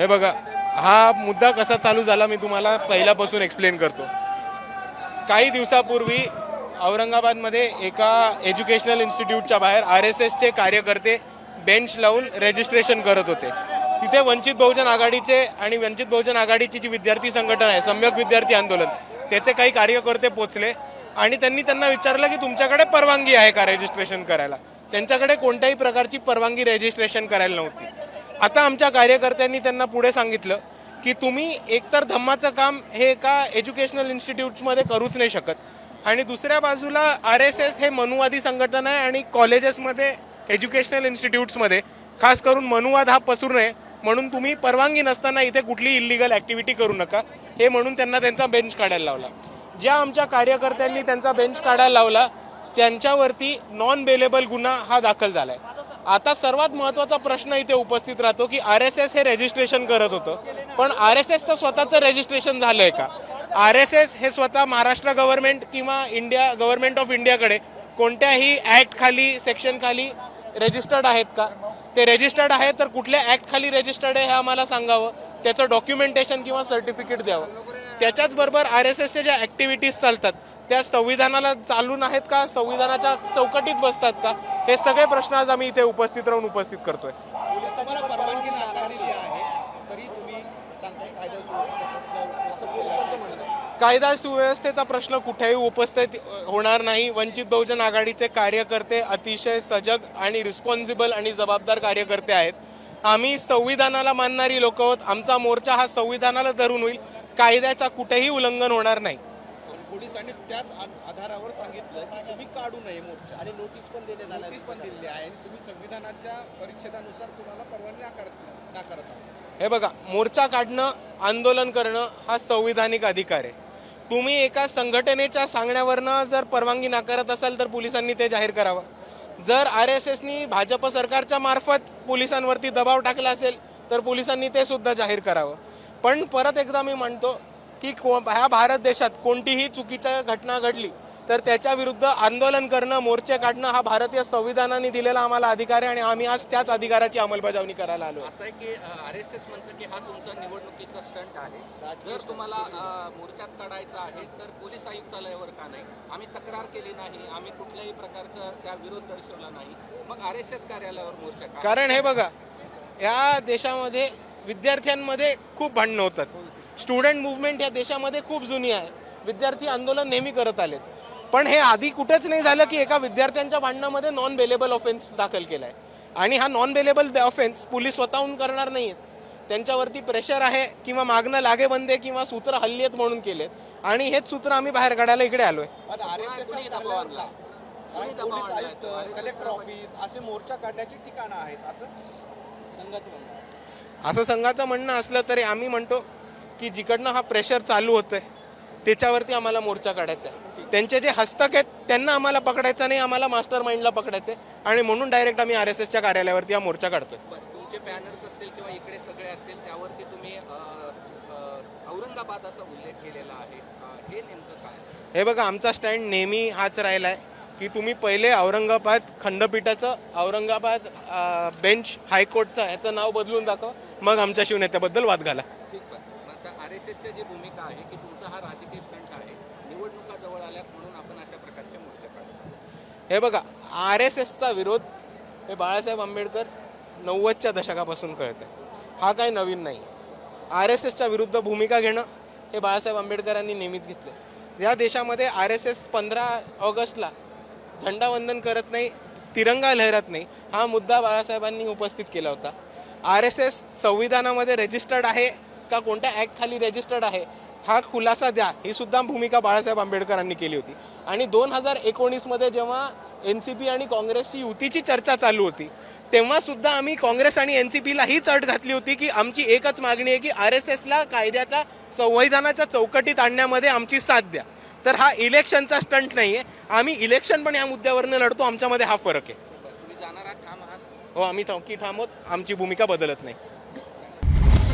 हे बघा हा मुद्दा कसा चालू झाला मी तुम्हाला पहिल्यापासून एक्सप्लेन करतो. काही दिवसापूर्वी औरंगाबादमध्ये एका एज्युकेशनल इन्स्टिट्यूटच्या बाहेर आर एस एसचे कार्यकर्ते बेंच लावून रजिस्ट्रेशन करत होते. तिथे वंचित बहुजन आघाडीचे आणि वंचित बहुजन आघाडीची जी विद्यार्थी संघटना आहे सम्यक विद्यार्थी आंदोलन त्याचे काही कार्यकर्ते पोचले आणि त्यांनी त्यांना विचारलं की तुमच्याकडे परवानगी आहे का रजिस्ट्रेशन करायला? त्यांच्याकडे कोणत्याही प्रकारची परवानगी रजिस्ट्रेशन करायला नव्हती. आता आमच्या कार्यकर्त्यांनी त्यांना पुढे सांगितलं की तुम्ही एकतर धम्माचं काम हे एका एज्युकेशनल इन्स्टिट्यूटमध्ये करूच नाही शकत. आणि दुसऱ्या बाजूला आर एस एस हे मनुवादी संघटन आहे आणि कॉलेजेसमध्ये एज्युकेशनल इन्स्टिट्यूट्समध्ये खास करून मनुवाद हा पसरू नये म्हणून तुम्ही परवानगी नसताना इथे कुठली इलिगल ॲक्टिव्हिटी करू नका. हे म्हणून त्यांना त्यांचा बेंच काढायला लावला. ज्या आमच्या कार्यकर्त्यांनी त्यांचा बेंच काढायला लावला त्यांच्यावरती नॉन बेलेबल गुन्हा हा दाखल झाला आहे आता सर्वात महत्त्वाचा प्रश्न इथे उपस्थित राहतो की आर एस एस हे रजिस्ट्रेशन करत होतं. पण आर एस एसचं स्वतःचं रजिस्ट्रेशन झालं आहे का? आर एस एस हे स्वतः महाराष्ट्र गव्हर्नमेंट किंवा इंडिया गव्हर्नमेंट ऑफ इंडियाकडे कोणत्याही ॲक्ट खाली सेक्शन खाली रजिस्टर्ड आहेत का? ते रजिस्टर्ड आहे तर कुठल्या ॲक्ट खाली रजिस्टर्ड आहे हे आम्हाला सांगावं? त्याचं डॉक्युमेंटेशन किंवा सर्टिफिकेट द्यावं? त्याच्याच बरोबर आर एस एसच्या ज्या ॲक्टिव्हिटीज चालतात त्या संविधानाला चालून आहेत का? संविधानाच्या चौकटीत बसतात का? हे सगळे प्रश्न आज आम्ही इथे उपस्थित राहून उपस्थित करतोय. कायदा सुव्यवस्थेचा प्रश्न कुठेही उपस्थित होणार नाही. वंचित बहुजन आघाडीचे कार्यकर्ते अतिशय सजग आणि रिस्पॉन्सिबल आणि जबाबदार कार्यकर्ते आहेत. आम्ही संविधानाला मानणारी लोक आहोत. आमचा मोर्चा हा संविधानाला धरून होईल. कायद्याचा कुठेही उल्लंघन होणार नाही. पोलिसांनी त्याच आधारावर सांगितलं की तुम्ही काढू नये मोर्चा. आणि नोटीस पण दिले नोटीस पण दिलेली आहे आणि तुम्ही संविधानाच्या परिच्छेदानुसार तुम्हाला परवानगी नाकारत नाकारत आहात. हे बघा मोर्चा काढणं आंदोलन करणं हा संविधानिक अधिकार आहे. तुम्ही एका संघटनेच्या सांगण्यावरनं जर परवानगी नाकारत असाल तर पोलिसांनी ते जाहीर करावं. जर आर एस एसनी भाजप सरकारच्या मार्फत पोलिसांवरती दबाव टाकला असेल तर पोलिसांनी ते सुद्धा जाहीर करावं. पण परत एकदा मी म्हणतो की को ह्या भारत देशात कोणतीही चुकीच्या घटना घडली तर त्याच्या विरुद्ध आंदोलन करणं मोर्चे काढणं हा भारतीय संविधानाने दिलेला आम्हाला अधिकार आहे आणि आम्ही आज त्याच अधिकाराची अंमलबजावणी करायला आलो असं आहे की आर एस एस म्हणतं की हा तुमचा निवडणुकीचा स्टंट आहे. जर तुम्हाला मोर्चाच काढायचा आहे तर पोलीस आयुक्तालयावर का नाही? आम्ही तक्रार केली नाही आम्ही कुठल्याही प्रकारचा त्या विरोध दर्शवला नाही. मग आर एस एस कार्यालयावर मोर्चा कारण हे बघा या देशामध्ये विद्यार्थ्यांमध्ये खूप भांडणं होतात. स्टुडंट मुवमेंट या देशामध्ये खूप जुनी आहे. विद्यार्थी आंदोलन नेहमी करत आलेत. पण हे आधी कुठेच नाही झालं की एका विद्यार्थ्यांच्या भांडणामध्ये नॉन बेलेबल ऑफेन्स दाखल केला आहे आणि हा नॉन बेलेबल ऑफेन्स पोलीस स्वतःहून करणार नाही आहेत त्यांच्यावरती प्रेशर आहे किंवा मागणं लागेबंदे किंवा सूत्र हल्ली आहेत म्हणून केलेत आणि हेच सूत्र आम्ही बाहेर काढायला इकडे कलेक्टर ऑफिस असे मोर्चा काढण्याची ठिकाणं आहेत असं? संघाचं म्हणणं आहे. असं संघाचं म्हणणं असलं तरी आम्ही म्हणतो की जिकडनं हा प्रेशर चालू होतोय त्याच्यावरती आम्हाला मोर्चा काढायचा आहे. त्यांचे जे हस्तक आहेत त्यांना आम्हाला पकडायचं नाही आम्हाला मास्टर माइंडला पकडायचं आहे. आणि म्हणून डायरेक्ट आम्ही आर एस एसच्या कार्यालयावरती हा मोर्चा काढतोय. तुमचे बॅनर्स असतील किंवा इकडे सगळे असतील त्यावरती तुम्ही औरंगाबाद असा उल्लेख केलेला आहे. हे नेमकं काय हे बघा आमचा स्टँड नेहमी हाच राहिला आहे की तुम्ही पहिले औरंगाबाद खंडपीठाचं औरंगाबाद बेंच हायकोर्टचं ह्याचं नाव बदलून दाखव मग आमच्या शिवनेत्याबद्दल वाद घाला ठीक आहे मग आता आर एस एसची जी भूमिका आहे की तुमचा हा राजकीय स्टंट आहे निवडणुका जवळ आल्यात म्हणून आपण अशा प्रकारचे मोर्चे काढतो हे बघा आर एस एसचा विरोध हे बाळासाहेब आंबेडकर नव्वदच्या दशकापासून कळत आहे हा काही नवीन नाही. आर एस एसच्या विरुद्ध भूमिका घेणं हे बाळासाहेब आंबेडकरांनी नेहमीच घेतलं या देशामध्ये आर एस एस पंधरा ऑगस्टला झंडावंदन करत नाही तिरंगा लहरत नाही हा मुद्दा बाळासाहेबांनी उपस्थित केला होता. आर एस एस संविधानामध्ये रजिस्टर्ड आहे का कोणत्या ॲक्ट खाली रजिस्टर्ड आहे हा खुलासा द्या. ही सुद्धा भूमिका बाळासाहेब आंबेडकरांनी केली होती. आणि दोन हजार एकोणीसमध्ये जेव्हा एन सी पी आणि काँग्रेसची युतीची चर्चा चालू होती तेव्हा सुद्धा आम्ही काँग्रेस आणि एन सी पीला हीच अट घातली होती की आमची एकच मागणी आहे की आर एस एसला कायद्याचा संविधानाच्या चौकटीत आणण्यामध्ये आमची साथ द्या. तर हा इलेक्शनचा स्टंट नाही आहे आम्ही इलेक्शन पण या मुद्द्यावरनं लढतो आमच्यामध्ये हा फरक आहे. हो आम्ही ठाम आहोत आमची भूमिका बदलत नाही.